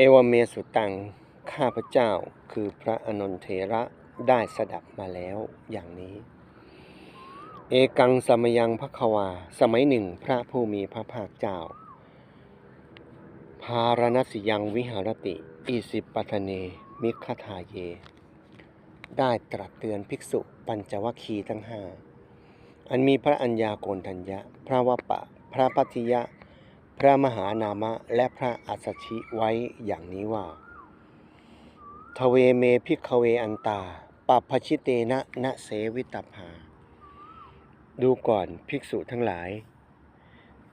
เอวเมสุตัง ข้าพเจ้าคือพระอนนทเถระได้สดับมาแล้วอย่างนี้ เอกังสมยังพระควา สมัยหนึ่งพระผู้มีพระภาคเจ้าพารณสิยังวิหารติ อิสิปัทเน มิคทาเย ได้ตรัสเตือนภิกษุปัญจวัคคีทั้งห้า อันมีพระอัญญาโกณทัญญะ พระวปะ พระปัทิยะ พระมหานามะและพระอัสชิไว้อย่างนี้ว่า ทเวเมพิกเวอันตาปัปพชิเตนะนะเสวิตภา ดูก่อนภิกษุทั้งหลาย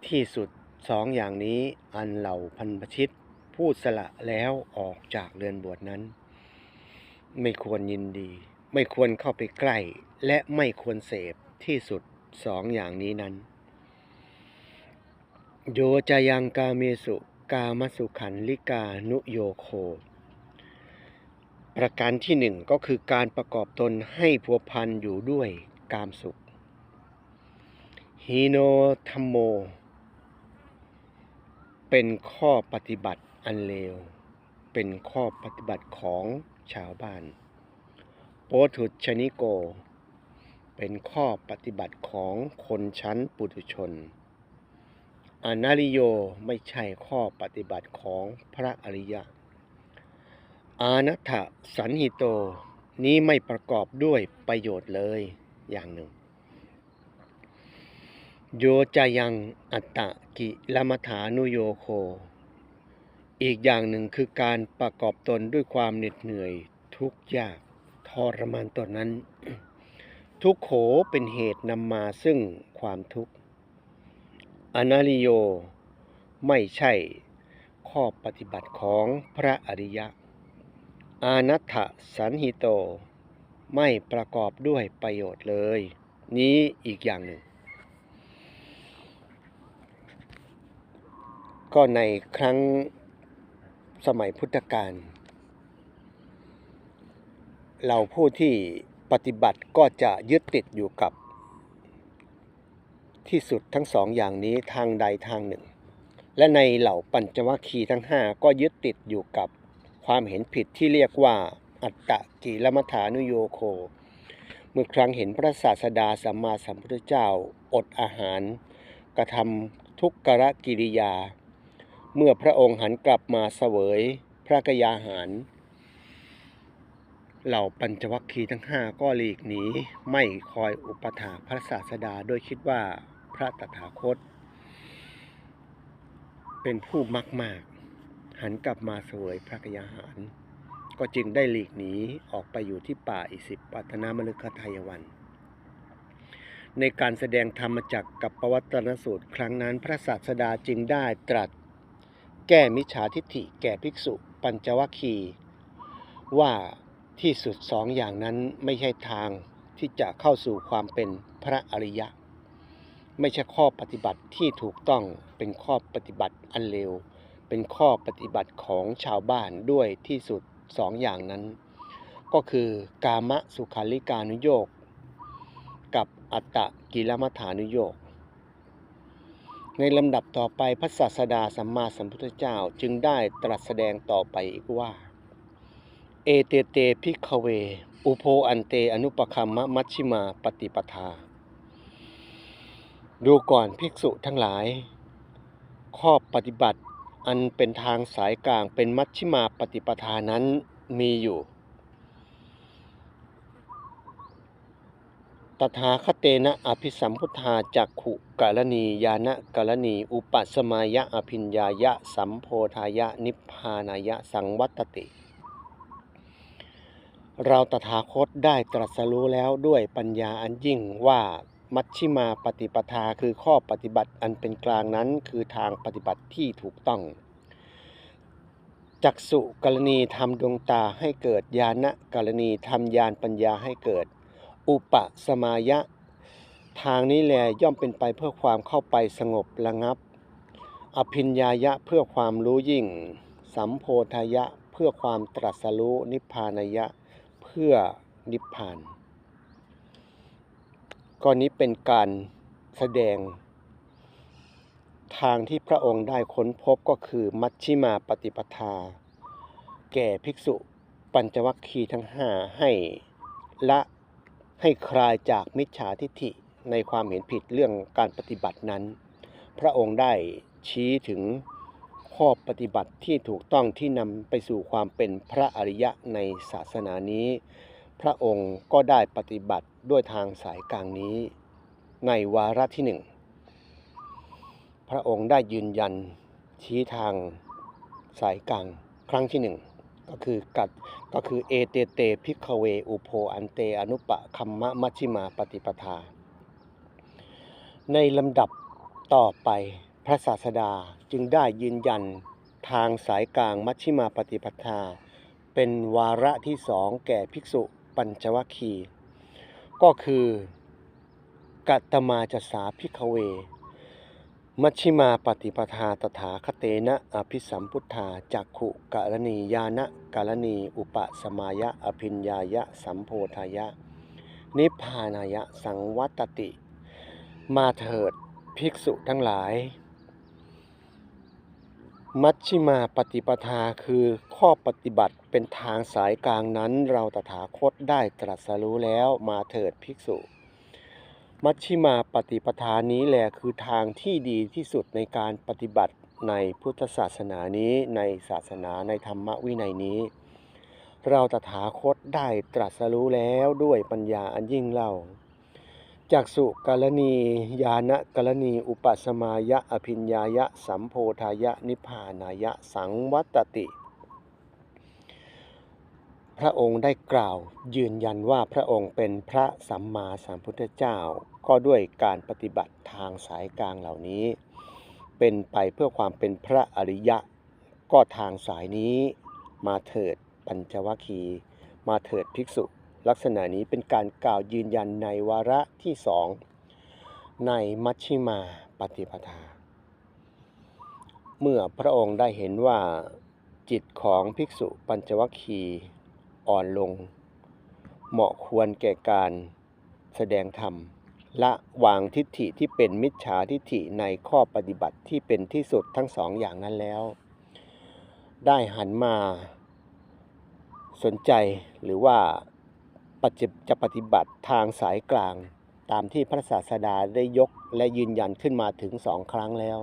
ที่สุดสองอย่างนี้อันเหล่าพันพชิตพูดสละแล้วออกจากเรือนบวชนั้น ไม่ควรยินดี ไม่ควรเข้าไปใกล้ และไม่ควรเสพที่สุดสองอย่างนี้นั้น โยจายังกาเมสุกามสุขันลิกานุโยโค ประการที่หนึ่งก็คือการประกอบตนให้พัวพันอยู่ด้วยกามสุขฮีโนธรรมโม เป็นข้อปฏิบัติอันเลว เป็นข้อปฏิบัติของชาวบ้าน โปถุชนิโก เป็นข้อปฏิบัติของคนชั้นปุถุชน อนาริโยไม่ใช่ข้อปฏิบัติของพระอริยะ อานัตถสันหิโตนี้ไม่ประกอบด้วยประโยชน์เลยอย่างหนึ่ง โยจายังอัตตะกิลมัฐานุโยโค อีกอย่างหนึ่งคือการประกอบตนด้วยความเหน็ดเหนื่อยทุกข์ยากทรมานตนนั้น ทุกโขเป็นเหตุนำมาซึ่งความทุกข์ อนาริโย ไม่ใช่ข้อปฏิบัติของพระอริยะ อานัตถสันหิโต ไม่ประกอบด้วยประโยชน์เลย นี้อีกอย่างหนึ่ง ก็ในครั้งสมัยพุทธกาลเราผู้ที่ปฏิบัติก็จะยึดติดอยู่กับ ที่สุดทั้งสองอย่างนี้ทางใดทางหนึ่ง และในเหล่าปัญจวัคคีย์ทั้งห้าก็ยึดติดอยู่กับความเห็นผิดที่เรียกว่าอัตตะกิลมัฐานุโยโค เมื่อครั้งเห็นพระศาสดาสัมมาสัมพุทธเจ้าอดอาหาร กระทำทุกขกิริยา เมื่อพระองค์หันกลับมาเสวยพระกยาหาร เหล่าปัญจวัคคีย์ทั้งห้าก็หลีกหนีไม่คอยอุปถาพระศาสดาโดยคิดว่า พระตถาคต เป็นผู้มักมาก หันกลับมาเสวยพระกยาหาร ก็จึงได้หลีกหนีออกไปอยู่ที่ป่าอิสิปปัตนามฤคทายวัน ในการแสดงธรรมจักกับปวัตนสูตร ครั้งนั้นพระศาสดาจึงได้ตรัส แก้มิจฉาทิฏฐิแก่ภิกษุปัญจวัคคีว่าที่สุดสองอย่างนั้นไม่ใช่ทางที่จะเข้าสู่ความเป็นพระอริยะ ไม่ใช่ข้อปฏิบัติที่ถูกต้องเป็นข้อปฏิบัติอันเลวเป็นข้อปฏิบัติของชาวบ้านด้วยที่สุดสองอย่างนั้น ก็คือกามะสุขาริการุโยกกับอัตตะกิลมัฐานุโยกในลำดับต่อไปพระศาสดาสัมมาสัมพุทธเจ้าจึงได้ตรัสแสดงต่อไปอีกว่า เอเตเตพิกเว อุโพอันเตอนุปคัมมะมัชชิมาปฏิปทา ดูก่อนภิกษุทั้งหลาย ข้อปฏิบัติอันเป็นทางสายกลางเป็นมัชชิมาปฏิปทานั้นมีอยู่ ตถาคเตนะอภิสัมพุทธาจักขุกาลณียานะกาลณี อุปสมายะอภิญญายะ สัมโพธายะ นิพพานายะ สังวัตติ เราตถาคตได้ตรัสรู้แล้วด้วยปัญญาอันยิ่งว่า มัชชิมาปฏิปทาคือข้อปฏิบัติอันเป็นกลางนั้นคือทางปฏิบัติที่ถูกต้อง จักสุกรณีทำดวงตาให้เกิดญาณกรณีทำญาณปัญญาให้เกิด อุปสมายะ ทางนี้แลย่อมเป็นไปเพื่อความเข้าไปสงบระงับ อภิญญายะเพื่อความรู้ยิ่ง สัมโพธายะเพื่อความตรัสรู้นิพพานายะ เพื่อนิพพาน ก็นี้เป็นการแสดง ทางที่พระองค์ได้ค้นพบก็คือมัชชิมาปฏิปทา แก่ภิกษุปัญจวัคคีย์ทั้งห้าให้ละให้คลายจากมิจฉาทิฏฐิในความเห็นผิดเรื่องการปฏิบัตินั้น พระองค์ได้ชี้ถึงข้อปฏิบัติที่ถูกต้องที่นำไปสู่ความเป็นพระอริยะในศาสนานี้ พระองค์ก็ได้ปฏิบัติด้วยทางสายกลางนี้ ในวาระที่หนึ่ง พระองค์ได้ยืนยันชี้ทางสายกลางครั้งที่หนึ่งก็คือกัดก็คือเอเตเตพิกเวอุโพอันเตอนุปะคัมมะมัชิมาปฏิปทา ในลำดับต่อไปพระศาสดาจึงได้ยืนยันทางสายกลางมัชชิมาปฏิปทา เป็นวาระที่สองแก่ภิกษุ ปัญจวัคคี ก็คือกัตตมาจสาพิกเว มัชชิมาปฏิปทาตถาคเตนะอภิสัมพุทธาจักขุกะรณียานะกะรณี อุปสมายะอภิญญายะสัมโพธายะ นิพพานายะสังวัตติ มาเถิดภิกษุทั้งหลาย มัชชิมาปฏิปทาคือข้อปฏิบัติเป็นทางสายกลางนั้น เราตถาคตได้ตรัสรู้แล้วมาเถิดภิกษุ มัชชิมาปฏิปทานี้แหละคือทางที่ดีที่สุดในการปฏิบัติในพุทธศาสนานี้ในศาสนาในธรรมวินัยนี้ เราตถาคตได้ตรัสรู้แล้วด้วยปัญญาอันยิ่งเล่า จากสุกาลณียานะกาลณี อุปสมายะ อภิญญายะ สัมโพธายะ นิพานายะ สังวัตติ พระองค์ได้กล่าวยืนยันว่าพระองค์เป็นพระสัมมาสัมพุทธเจ้า ก็ด้วยการปฏิบัติทางสายกลางเหล่านี้ เป็นไปเพื่อความเป็นพระอริยะ ก็ทางสายนี้ มาเถิดปัญจวัคคี มาเถิดภิกษุ ลักษณะนี้เป็นการกล่าวยืนยันในวาระที่สองในมัชชิมาปฏิปทา เมื่อพระองค์ได้เห็นว่าจิตของภิกษุปัญจวัคคีย์อ่อนลง เหมาะควรแก่การแสดงธรรม ละวางทิฏฐิที่เป็นมิจฉาทิฏฐิในข้อปฏิบัติที่เป็นที่สุดทั้งสองอย่างนั้นแล้ว ได้หันมาสนใจหรือว่า ปฏิจะปฏิบัติทางสายกลาง ตามที่พระศาสดาได้ยกและยืนยันขึ้นมาถึงสองครั้งแล้ว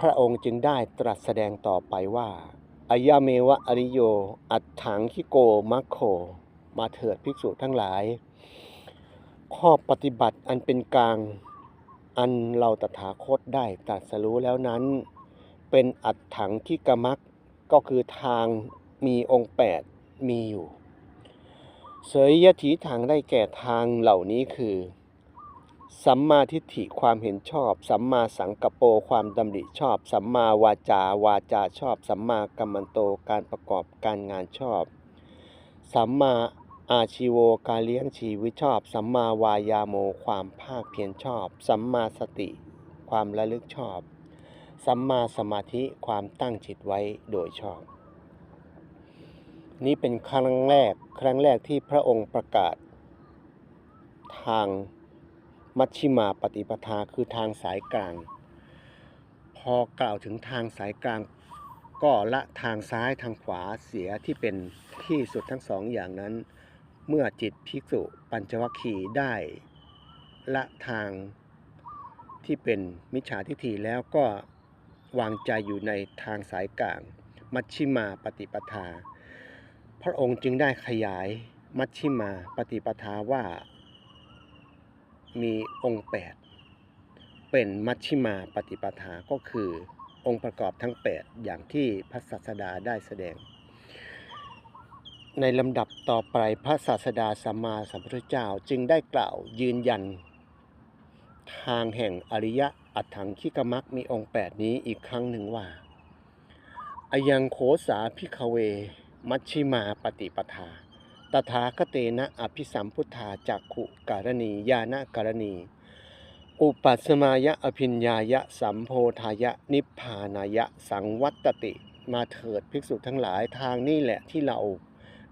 พระองค์จึงได้ตรัสแสดงต่อไปว่าอายาเมวะอริโย อัตถังคิโกมัคโค มาเถิดภิกษุทั้งหลาย ข้อปฏิบัติอันเป็นกลาง อันเราตถาคตได้ตรัสรู้แล้วนั้น เป็นอัตถังคิกมักก็คือทางมีองค์แปดมีอยู่ เสยยถีทางได้แก่ทางเหล่านี้คือ สัมมาทิฏฐิความเห็นชอบ สัมมาสังกปโปความดำริชอบ สัมมาวาจาวาจาชอบ สัมมากัมมันโตการประกอบการงานชอบ สัมมาอาชีโวการเลี้ยงชีวิตชอบ สัมมาวายาโมความภาคเพียรชอบ สัมมาสติ ความระลึกชอบ สัมมาสมาธิความตั้งจิตไว้โดยชอบ นี่เป็นครั้งแรกครั้งแรกที่พระองค์ประกาศ ทางมัชชิมาปฏิปทาคือทางสายกลาง พอกล่าวถึงทางสายกลาง ก็ละทางซ้ายทางขวาเสียที่เป็นที่สุดทั้งสองอย่างนั้น เมื่อจิตภิกษุปัญจวัคคีย์ได้ละทางที่เป็นมิจฉาทิฏฐิแล้วก็วางใจอยู่ในทางสายกลาง มัชชิมาปฏิปทา พระองค์จึงได้ขยายมัชชิมาปฏิปทาว่า มีองค์ 8 เป็นมัชชิมาปฏิปทาก็คือองค์ประกอบทั้ง 8 อย่างที่พระศาสดาได้แสดง ในลำดับต่อไปพระศาสดาสัมมาสัมพุทธเจ้าจึงได้กล่าวยืนยัน ทางแห่งอริยะอัตถังคิกมักมีองค์ 8 นี้อีกครั้งหนึ่งว่าอายังโขสาพิคเว มัชชิมาปฏิปทา ตถาคเตนะอภิสัมพุทธาจักขุการณียานะการณี อุปัสมายะอภิญญายะสัมโพธายะนิพพานายะสังวัตติ มาเถิดภิกษุทั้งหลายทางนี้แหละที่เรา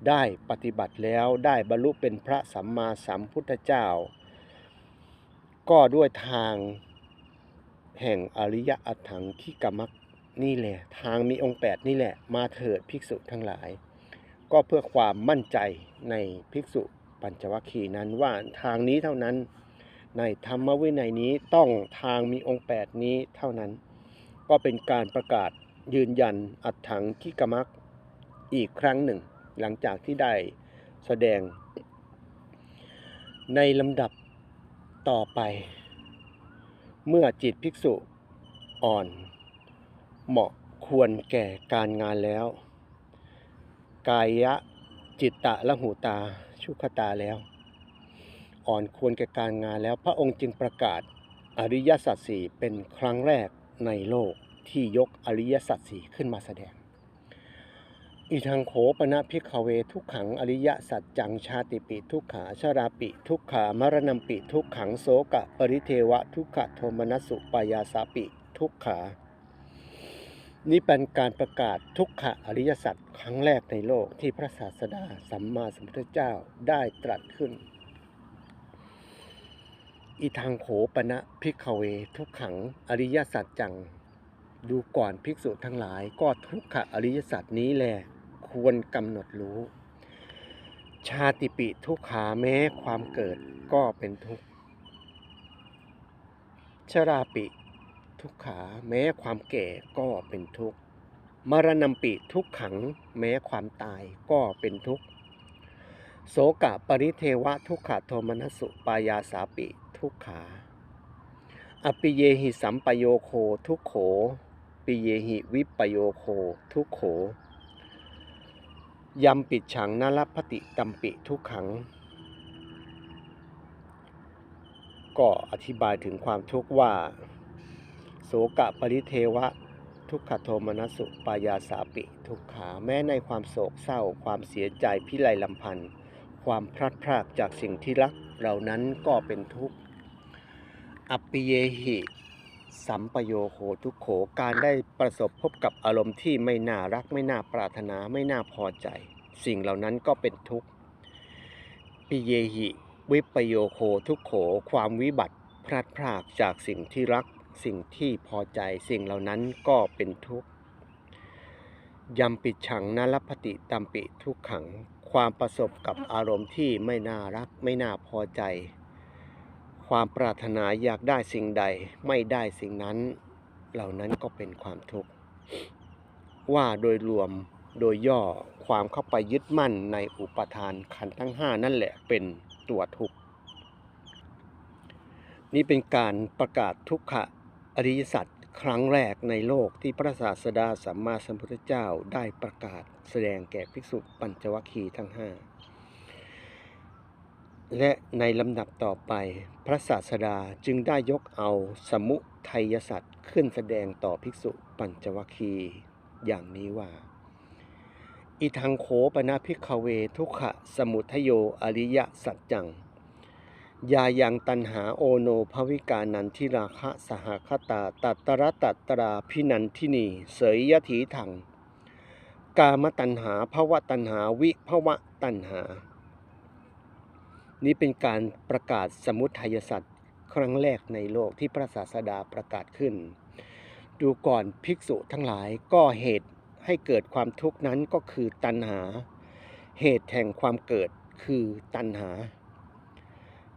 ได้ปฏิบัติแล้วได้บรรลุเป็นพระสัมมาสัมพุทธเจ้า ก็ด้วยทางแห่งอริยอัตถังคิกมัก นี่แหละ ทางมีองค์แปดนี่แหละ มาเถิดภิกษุทั้งหลาย ก็เพื่อความมั่นใจในภิกษุปัญจวัคคีย์นั้นว่าทางนี้เท่านั้น ในธรรมวินัยนี้ต้องทางมีองค์แปดนี้เท่านั้น ก็เป็นการประกาศยืนยันอัตถังคิกมักอีกครั้งหนึ่ง หลังจากที่ได้แสดง ในลำดับต่อไป เมื่อจิตภิกษุอ่อน เหมาะควรแก่การงานแล้ว กายะจิตตะละหูตาชุขตาแล้ว อ่อนควรแก่การงานแล้ว พระองค์จึงประกาศอริยสัจสี่เป็นครั้งแรกในโลกที่ยกอริยสัจสี่ขึ้นมาแสดงอีทางโขปนะพิกเวทุกขังอริยสัจจังชาติปิทุกขาชาราปิ ทุกขามรณมปิ ทุกขังโสกะ ปริเทวะ ทุกขโทมนัสสุปายาสาปิ ทุกขา นี่เป็นการประกาศทุกขะอริยสัจครั้งแรกในโลกที่พระศาสดาสัมมาสัมพุทธเจ้าได้ตรัสขึ้นอีทางโขปนะพิกขเว ทุกขังอริยสัจจัง ดูก่อนภิกษุทั้งหลายก็ทุกขะอริยสัจนี้แหละควรกำหนดรู้ ชาติปิทุกขาแม้ความเกิดก็เป็นทุกข์ชราปิ ทุกขาแม้ความแก่ก็เป็นทุกข์มรณัมปิทุกขังแม้ความตายก็เป็นทุกข์โสกะปริเทวะทุกขโทมนัสสุปายาสาปิทุกขาอปิเยหิสัมปโยโคทุกโข ปิเยหิวิปโยโคทุกโขยำปิดฉังนรพติตัมปิทุกขัง ก็อธิบายถึงความทุกข์ว่า โสกะปริเทวะ ทุกขโทมนัสุปายาสาปิ ทุกขาแม้ในความโศกเศร้า ความเสียใจพิไรลำพันธ์ความพลัดพรากจากสิ่งที่รักเหล่านั้นก็เป็นทุกข์อัปปิเยหิสัมปโยโคทุกโขการได้ประสบพบกับอารมณ์ที่ไม่น่ารักไม่น่าปรารถนาไม่น่าพอใจ สิ่งเหล่านั้นก็เป็นทุกข์ปิเยหิ วิปโยโคทุกโข ความวิบัติพลัดพรากจากสิ่งที่รัก สิ่งที่พอใจสิ่งเหล่านั้นก็เป็นทุกข์ยำปิดฉังนรพติตัมปิทุกขัง ความประสบกับอารมณ์ที่ไม่น่ารักไม่น่าพอใจ ความปรารถนาอยากได้สิ่งใดไม่ได้สิ่งนั้น เหล่านั้นก็เป็นความทุกข์ว่าโดยรวมโดยย่อความเข้าไปยึดมั่นในอุปทานขันธ์ทั้งห้านั่นแหละเป็นตัวทุกข์ นี่เป็นการประกาศทุกขะ อริยสัจครั้งแรกในโลกที่พระศาสดาสัมมาสัมพุทธเจ้าได้ประกาศแสดงแก่ภิกษุปัญจวัคคีย์ทั้งห้าและในลำดับต่อไปพระศาสดาจึงได้ยกเอาสมุทัยสัตว์ขึ้นแสดงต่อภิกษุปัญจวัคคีย์อย่างนี้ว่า อิทังโขปนาภิกขเวทุกขะสมุทโยอริยสัจจัง ยายังตันหาโอโนภวิกานันทิราคะสหคตาตัตระตัตราพินันทินี เสยยถีถัง กามตันหาภวะตันหาวิภวะตันหา นี่เป็นการประกาศสมุทัยสัตว์ครั้งแรกในโลกที่พระศาสดาประกาศขึ้น ดูก่อนภิกษุทั้งหลายก็เหตุให้เกิดความทุกข์นั้นก็คือตัณหา เหตุแห่งความเกิดคือตัณหา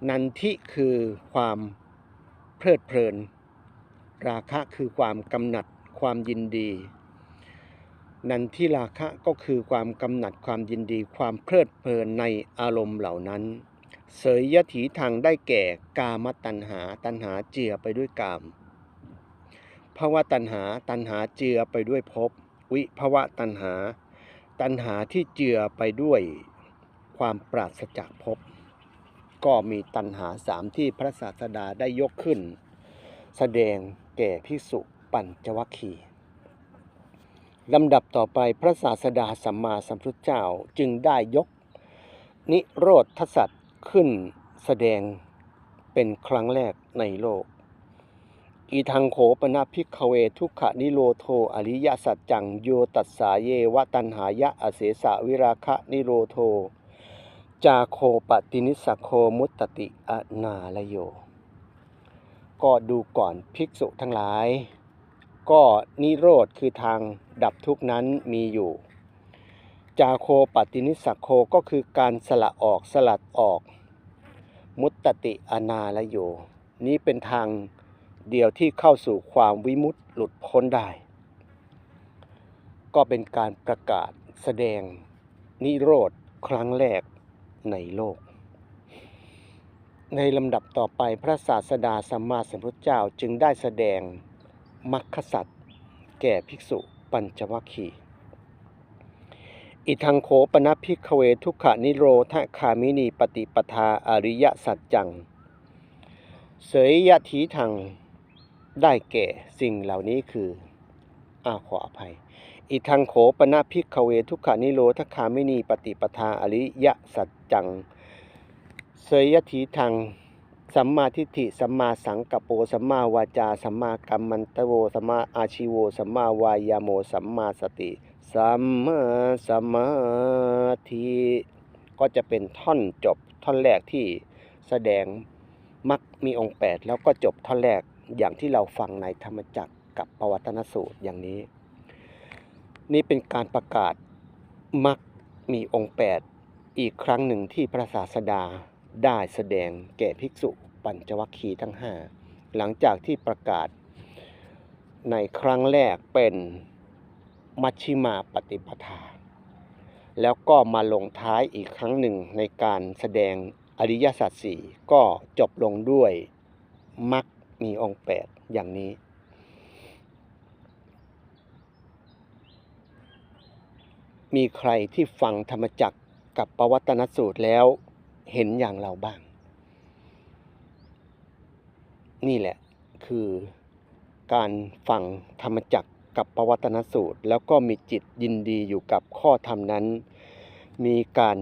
นันทิคือความเพลิดเพลิน ราคะคือความกำหนัดความยินดี นันทิราคะก็คือความกำหนัดความยินดี ความเพลิดเพลินในอารมณ์เหล่านั้น เสยยถีทางได้แก่กามตัณหาตัณหาเจือไปด้วยกามภาวะตัณหาตัณหาเจือไปด้วยภพวิภาวะตัณหา ตัณหาที่เจือไปด้วยความปราศจากภพ ก็มีตัณหาสามที่พระศาสดาได้ยกขึ้น แสดงแก่ภิกษุปัญจวัคคีลำดับต่อไปพระศาสดาสัมมาสัมพุทธเจ้าจึงได้ยก นิโรธทสัตว์ขึ้นแสดงเป็นครั้งแรกในโลก อีทังโขปนาภิกเวทุกขนิโรโทอริยสัจจังโยตัสสาเยวะตันหายะอเสสะวิราคะนิโรโท จาโคปตินิสสโคมุตติอนาลโย ก็ดูก่อนภิกษุทั้งหลาย ก็นิโรธคือทางดับทุกนั้นมีอยู่ จาโคปฏินิสสโคก็คือการสละออกสลัดออก มุตตติอนาลโย นี้เป็นทางเดียวที่เข้าสู่ความวิมุตติหลุดพ้นได้ ก็เป็นการประกาศแสดงนิโรธครั้งแรก ในโลก ในลำดับต่อไปพระศาสดาสัมมาสัมพุทธเจ้าจึงได้แสดงมรรคสัตว์แก่ภิกษุปัญจวัคคีย์อิทังโขปนภิกขเวทุกขานิโรธคามินีปฏิปทาอริยสัจจัง เสยยะทีทางได้แก่สิ่งเหล่านี้คือ อาขออภัย อิทังโขปนภิกขเวทุกขานิโรธคามินีปฏิปทาอริยสัจจังเสยยะทีทางสัมมาทิฏฐิสัมมาสังกัปโปสัมมาวาจาสัมมากัมมันตโวสัมมาอาชิโวสัมมาวายาโมสัมมาสติสัมมาสมาธิก็จะเป็นท่อนจบท่อนแรกที่แสดงมักมีองค์ 8 แล้วก็จบท่อนแรกอย่างที่เราฟังในธรรมจักร กับปวัตนสูตรอย่างนี้ นี่เป็นการประกาศมักมีองค์ 8 อีกครั้งหนึ่งที่พระศาสดาได้แสดงแก่ภิกษุปัญจวัคคีย์ทั้ง 5 หลังจากที่ประกาศในครั้งแรกเป็นมัชชิมาปฏิปทา แล้วก็มาลงท้ายอีกครั้งหนึ่งในการแสดงอริยสัจสี่ก็จบลงด้วยมักมีองค์แปดอย่างนี้ มีใครที่ฟังธรรมจักรกับปวัตนสูตรแล้วเห็นอย่างเราบ้าง นี่แหละคือการฟังธรรมจักรกับปวัตนสูตร แล้วก็มีจิตยินดีอยู่กับข้อธรรมนั้น มีการ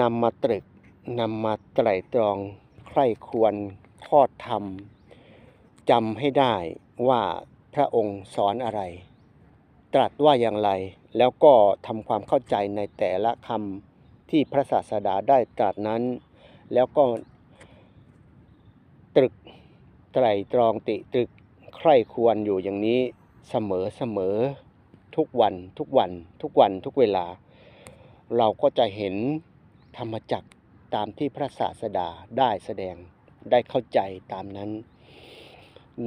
นำมาตรึกนำมาไตร่ตรองใคร่ควรข้อธรรมจำให้ได้ว่าพระองค์สอนอะไร ตรัสว่าอย่างไร แล้วก็ทำความเข้าใจในแต่ละคำที่พระศาสดาได้ตรัสนั้น แล้วก็ตรึกไตรตรองติตรึกใคร่ควรอยู่อย่างนี้เสมอเสมอทุกวันทุกวันทุกวันทุกเวลา เราก็จะเห็นธรรมจักรตามที่พระศาสดาได้แสดงได้เข้าใจตามนั้น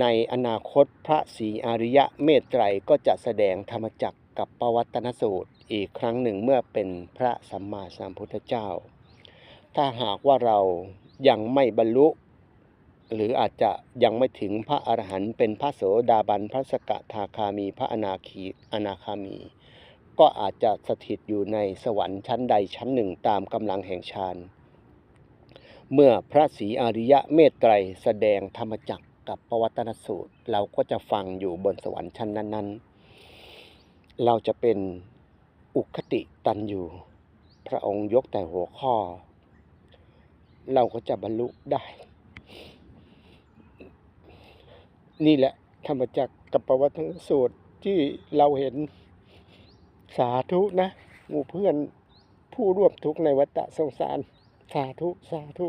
ในอนาคตพระศรีอริยะเมตไตรก็จะแสดงธรรมจักรกับปวัตนสูตรอีกครั้งหนึ่งเมื่อเป็นพระสัมมาสัมพุทธเจ้า ถ้าหากว่าเรายังไม่บรรลุ หรืออาจจะยังไม่ถึงพระอรหันต์เป็นพระโสดาบันพระสกทาคามีพระอนาคีอนาคามี ก็อาจจะสถิตอยู่ในสวรรค์ชั้นใดชั้นหนึ่งตามกำลังแห่งฌานเมื่อพระศรีอริยะเมตไตรแสดงธรรมจักร กับปวัตนสูตร เราก็จะฟังอยู่บนสวรรค์ชั้นนั้น ๆ เราจะเป็นอุคติตันอยู่ พระองค์ยกแต่หัวข้อ เราก็จะบรรลุได้ นี่แหละธรรมจักรกับปวัตนสูตรที่เราเห็นสาธุนะหมู่เพื่อนผู้ร่วมทุกข์ในวัฏสงสาร สาธุ สาธุ